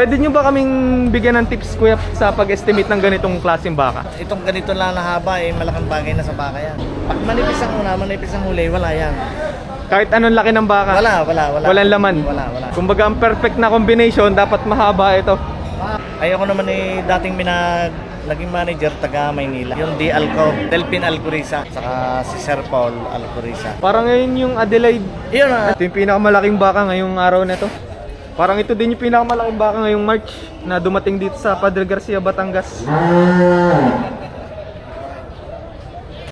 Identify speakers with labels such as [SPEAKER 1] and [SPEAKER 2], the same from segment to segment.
[SPEAKER 1] Pwede nyo ba kaming bigyan ng tips kuya sa pag-estimate ng ganitong klaseng baka?
[SPEAKER 2] Itong ganito lang na haba eh, malaking bagay na sa baka yan. Pag manipis ang una, manipis ang huli, wala yan.
[SPEAKER 1] Kahit anong laki ng baka?
[SPEAKER 2] Wala, wala, wala.
[SPEAKER 1] Walang laman?
[SPEAKER 2] Wala, wala.
[SPEAKER 1] Kumbaga ang perfect na combination, dapat mahaba ito.
[SPEAKER 2] Ayoko naman eh, dating minag naging manager taga Maynila. Yung D. Alco, Delpin Alcoriza, saka si Sir Paul Alcoriza.
[SPEAKER 1] Parang ngayon yung Adelaide.
[SPEAKER 2] Yun ah.
[SPEAKER 1] Ito yung pinakamalaking baka ngayong araw na to. Parang ito din yung pinakamalaking baka ngayong March na dumating dito sa Padre Garcia, Batangas.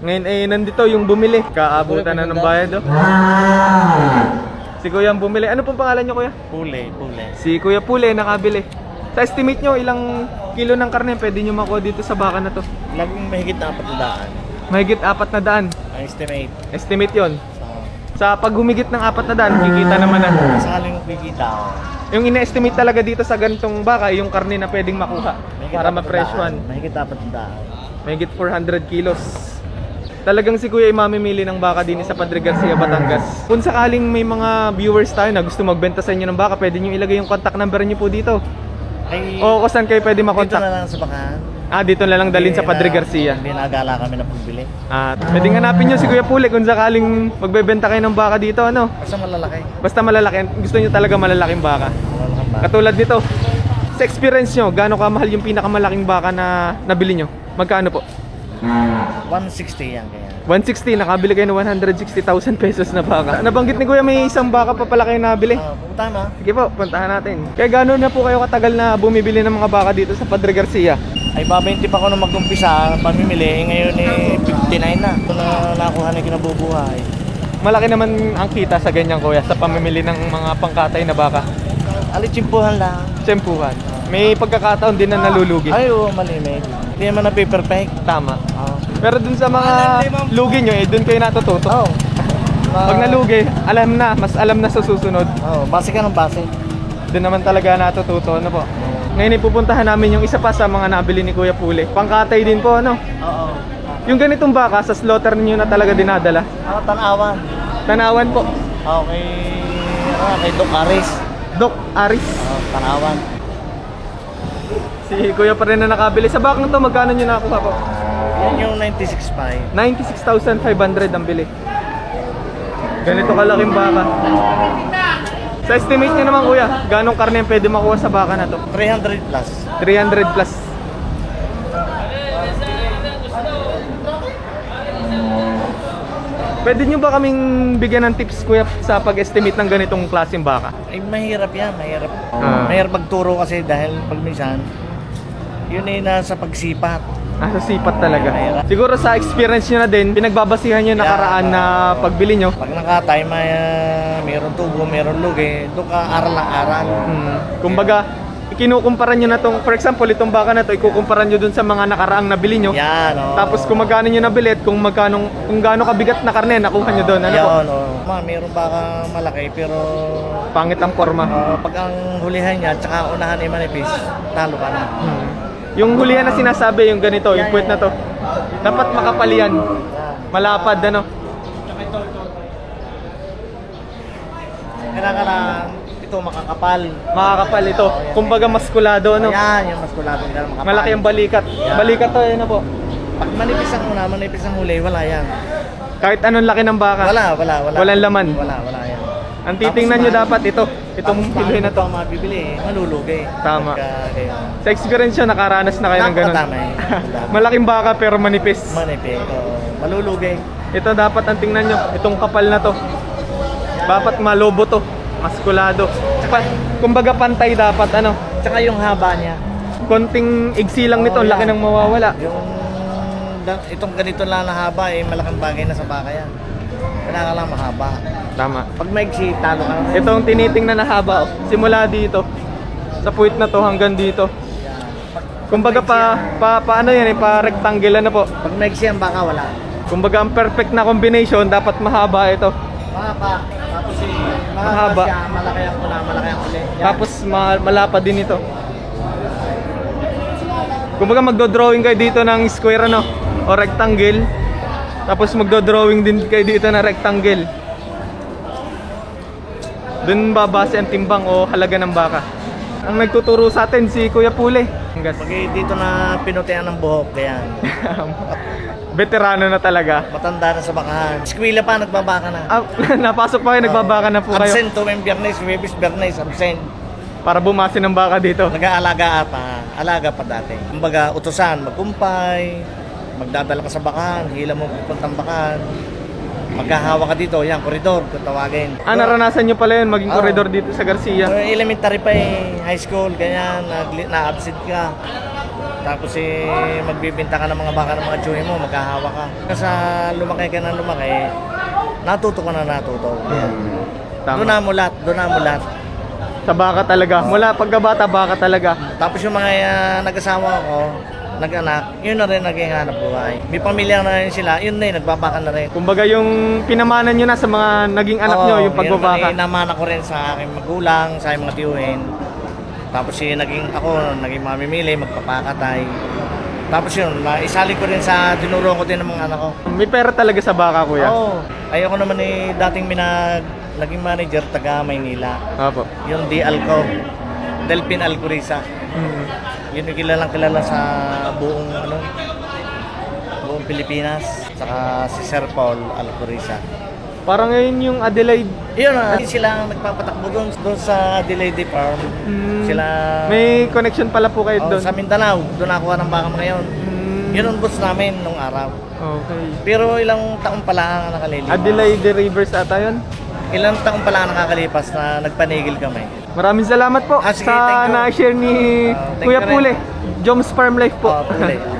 [SPEAKER 1] Ngayon eh nandito yung bumili. Kaabutan na ng bayad oh. Si Kuya ang bumili. Ano pong pangalan niyo Kuya?
[SPEAKER 2] Pule, pule.
[SPEAKER 1] Si Kuya Pule nakabili. Sa estimate nyo, ilang kilo ng karne pwede nyo makuha dito sa baka na to?
[SPEAKER 2] Laging mahigit na apat na daan.
[SPEAKER 1] Mahigit apat na daan.
[SPEAKER 2] Ang estimate.
[SPEAKER 1] Estimate yon. Sa pag humigit ng apat na daan, kikita naman na.
[SPEAKER 2] sakaling kikita ako.
[SPEAKER 1] Yung ina-estimate talaga dito sa ganitong baka, yung karne na pwedeng makuha para
[SPEAKER 2] daan. Mahigit apat na daan.
[SPEAKER 1] Mahigit 400 kilos. Talagang si Kuya ay mamimili ng baka din sa Padre Garcia, Batangas. Kung sakaling may mga viewers tayo na gusto magbenta sa inyo ng baka, pwede nyo ilagay yung contact number nyo po dito.
[SPEAKER 2] Ay,
[SPEAKER 1] O kung saan kayo pwede
[SPEAKER 2] dito
[SPEAKER 1] makontak.
[SPEAKER 2] na lang sa bakahan.
[SPEAKER 1] Ah, dito na lang dalhin sa Padre Garcia.
[SPEAKER 2] Hindi nagala kami na pagbili.
[SPEAKER 1] At pwedeng hanapin nyo si Kuya Pule kung sakaling magbebenta kayo ng baka dito, ano?
[SPEAKER 2] Basta malalaki.
[SPEAKER 1] Basta malalaki. Gusto nyo talaga malalaking baka.
[SPEAKER 2] Malalaking baka.
[SPEAKER 1] Katulad nito. Sa experience nyo, gaano kamahal yung pinakamalaking baka na nabili nyo? Magkano po?
[SPEAKER 2] 160 yan kaya.
[SPEAKER 1] 160, nakabili kayo ng 160,000 pesos na baka. Nabanggit ni Kuya may isang baka pa pala kayo nabili.
[SPEAKER 2] Ah, pumunta na.
[SPEAKER 1] Sige po, puntahan natin. Kaya gano'n na po kayo katagal na bumibili ng mga baka dito sa Padre Garcia?
[SPEAKER 2] Ay babenti pa ako nung mag-umpisa pamimili. Eh, ngayon eh 59 na. Ito na nakuha na kinabubuhay.
[SPEAKER 1] Malaki naman ang kita sa ganyan kuya sa pamimili ng mga pangkatay na baka.
[SPEAKER 2] Alitsimpuhan lang.
[SPEAKER 1] Tsempuhan. May pagkakataon din na nalulugi.
[SPEAKER 2] Ay, oo, malimit. Hindi naman na perfect.
[SPEAKER 1] Tama.
[SPEAKER 2] Oo.
[SPEAKER 1] Pero dun sa mga lugi nyo, eh, dun kayo natututo.
[SPEAKER 2] Oo.
[SPEAKER 1] Pag nalugi, alam na, mas alam na sa susunod.
[SPEAKER 2] Oo, base ka ng base.
[SPEAKER 1] Doon naman talaga natututo, ano po. Ngayon ipupuntahan namin yung isa pa sa mga nabili ni Kuya Pule. Pangkatay din po, ano.
[SPEAKER 2] Oo.
[SPEAKER 1] Yung ganitong baka, sa slaughter niyo na talaga dinadala.
[SPEAKER 2] Ako tanawan.
[SPEAKER 1] Tanawan po.
[SPEAKER 2] Okay. Ano, kay Doc Aris.
[SPEAKER 1] Doc Aris.
[SPEAKER 2] Oo, tanawan.
[SPEAKER 1] Si Kuya pa rin na nakabili. Sa bakang to, magkano nyo nakakuha po?
[SPEAKER 2] Yan yung 96.5.
[SPEAKER 1] 96,500 ang bili. Ganito kalaking baka. Sa estimate nyo naman kuya, ganong karne ang pwede makuha sa baka na to?
[SPEAKER 2] 300 plus.
[SPEAKER 1] 300 plus. Pwede nyo ba kaming bigyan ng tips kuya sa pag-estimate ng ganitong klaseng baka?
[SPEAKER 2] Ay, mahirap yan, mahirap.
[SPEAKER 1] Ah.
[SPEAKER 2] Mahirap magturo kasi dahil pag minsan, yun ay nasa pagsipat.
[SPEAKER 1] Nasa sipat talaga. Siguro sa experience nyo na din, pinagbabasihan nyo nakaraan na pagbili nyo.
[SPEAKER 2] Pag nakatay, may uh, mayroon tubo, mayroon lugi, doon ka aral ng aral.
[SPEAKER 1] Hmm. Kumbaga, ikinukumpara nyo na tong, for example, itong baka na to, ikukumpara nyo dun sa mga nakaraang nabili nyo.
[SPEAKER 2] Yan, oh.
[SPEAKER 1] Tapos kung magkano nyo nabili at kung magkano, kung gaano kabigat na karne, nakuha nyo doon. Ano po?
[SPEAKER 2] Yan, oh. Ma, mayroon baka malaki, pero
[SPEAKER 1] Pangit ang forma.
[SPEAKER 2] uh, pag ang hulihan niya, tsaka unahan ay manipis, talo ka na.
[SPEAKER 1] Hmm. Yung hulihan na sinasabi, yung ganito, yung puwet na to. Dapat makapalian.
[SPEAKER 2] Yan.
[SPEAKER 1] Malapad, ano?
[SPEAKER 2] Kailangan ito makakapal.
[SPEAKER 1] Makakapal ito. Kumbaga maskulado, ano?
[SPEAKER 2] Yan, yung maskuladong ganun makapal.
[SPEAKER 1] Malaki ang balikat. Balikat to, ano po?
[SPEAKER 2] Pag manipis ang una, manipis ang huli, wala yan.
[SPEAKER 1] Kahit anong laki ng baka.
[SPEAKER 2] Wala, wala, wala.
[SPEAKER 1] Walang laman.
[SPEAKER 2] Wala, wala yan.
[SPEAKER 1] Ang titingnan nyo dapat ito. Itong hiluhin na to.
[SPEAKER 2] Ang mabibili, eh, malulugi.
[SPEAKER 1] Tama.
[SPEAKER 2] Pagka, kaya,
[SPEAKER 1] Sa experience nyo, nakaranas na kayo ng ganun.
[SPEAKER 2] Tama, eh. Tama.
[SPEAKER 1] Malaking baka pero manipis.
[SPEAKER 2] manipis, oo. malulugi.
[SPEAKER 1] Ito dapat ang tingnan nyo. Itong kapal na to. Dapat malobo to. Maskulado. Pa, kumbaga pantay dapat ano.
[SPEAKER 2] Tsaka yung haba niya.
[SPEAKER 1] Konting igsi lang nito.
[SPEAKER 2] Oo,
[SPEAKER 1] ang laki
[SPEAKER 2] yan.
[SPEAKER 1] ng mawawala.
[SPEAKER 2] Yung da- itong ganito lang na haba, eh, malaking bagay na sa baka yan. Kailangan lang mahaba.
[SPEAKER 1] Tama.
[SPEAKER 2] Pag maigsi, talo ka na.
[SPEAKER 1] Itong tinitingnan na haba. oh. Simula dito. Sa puwit na to hanggang dito. Kumbaga pa, pa, pa ano yan eh, pa rectangle na po.
[SPEAKER 2] pag maigsi ang baka, wala.
[SPEAKER 1] Kumbaga ang perfect na combination, dapat mahaba ito.
[SPEAKER 2] Mahaba. Tapos eh,
[SPEAKER 1] Mahaba.
[SPEAKER 2] mahaba siya, malaki ang una, malaki ang uli. Yan.
[SPEAKER 1] Tapos ma- malapad din ito. Kumbaga magdo-drawing kayo dito ng square ano o rectangle. Tapos magdo-drawing din kayo dito na rectangle. Doon babase ang timbang o halaga ng baka. ang nagtuturo sa atin si Kuya Pule.
[SPEAKER 2] Pag dito na pinutihan ng buhok, kaya
[SPEAKER 1] Veterano na talaga.
[SPEAKER 2] matanda na sa bakahan. Eskwela pa, nagbabaka na.
[SPEAKER 1] Ah, napasok pa kayo, nagbabaka na po kayo
[SPEAKER 2] Absent tuwing biyernes, Webis biyernes, absent.
[SPEAKER 1] para bumasi ng baka dito.
[SPEAKER 2] Nag-aalaga pa, alaga pa dati. Kumbaga, utusan, magkumpay, magdadala ka sa bakahan, hila mo pupuntang bakahan. Magkahawa ka dito, yan, koridor, kung tawagin.
[SPEAKER 1] Ah, naranasan nyo pala yun, maging
[SPEAKER 2] Oo.
[SPEAKER 1] koridor dito sa Garcia.
[SPEAKER 2] Uh, elementary pa eh, high school, ganyan, nag- na-absent ka. Tapos eh, magbibinta ka ng mga baka ng mga tsuhi mo, magkahawa ka. Sa lumaki ka na lumaki, natuto ka na natuto.
[SPEAKER 1] Tama.
[SPEAKER 2] Doon na mulat, doon na mulat.
[SPEAKER 1] Sa baka talaga. Mula pagkabata, baka talaga.
[SPEAKER 2] Tapos yung mga ah, nag-asawa ko, nag-anak, yun na rin naging hanap buhay. May pamilya na rin sila, yun na rin, nagbabaka na rin.
[SPEAKER 1] Kumbaga yung pinamanan nyo na sa mga naging anak
[SPEAKER 2] Oo,
[SPEAKER 1] nyo, yung pagbabaka.
[SPEAKER 2] Yun namana ko rin sa aking magulang, sa aking mga tiyuhin. Tapos yun, naging ako, naging mamimili, magpapakatay. Tapos yun, isali ko rin sa tinuro ko din ng mga anak ko.
[SPEAKER 1] May pera talaga sa baka, kuya.
[SPEAKER 2] Oo. Ayoko naman eh, dating minag, naging manager taga Maynila.
[SPEAKER 1] Opo.
[SPEAKER 2] Yung D. Alco, Delphin Alcoriza.
[SPEAKER 1] Mm.
[SPEAKER 2] Yun yung kilalang kilala sa buong ano, buong Pilipinas. Saka si Sir Paul Alcoriza.
[SPEAKER 1] Parang ngayon yung Adelaide.
[SPEAKER 2] Yun na, sila ang nagpapatakbo doon, doon sa Adelaide Farm.
[SPEAKER 1] Mm,
[SPEAKER 2] Sila...
[SPEAKER 1] May connection pala po kayo
[SPEAKER 2] Oh,
[SPEAKER 1] doon.
[SPEAKER 2] sa Mindanao, doon ako ng baka ngayon.
[SPEAKER 1] Mm,
[SPEAKER 2] Yun ang boss namin nung araw.
[SPEAKER 1] Okay.
[SPEAKER 2] Pero ilang taong pala ang nakalilipas.
[SPEAKER 1] Adelaide Rivers ata yun.
[SPEAKER 2] Ilang taong pala ang nakakalipas na nagpanigil kami.
[SPEAKER 1] Maraming salamat po
[SPEAKER 2] Ah, sige,
[SPEAKER 1] sa na-share ni
[SPEAKER 2] thank
[SPEAKER 1] Kuya. Pule. Joms Farm Life po.
[SPEAKER 2] Pule.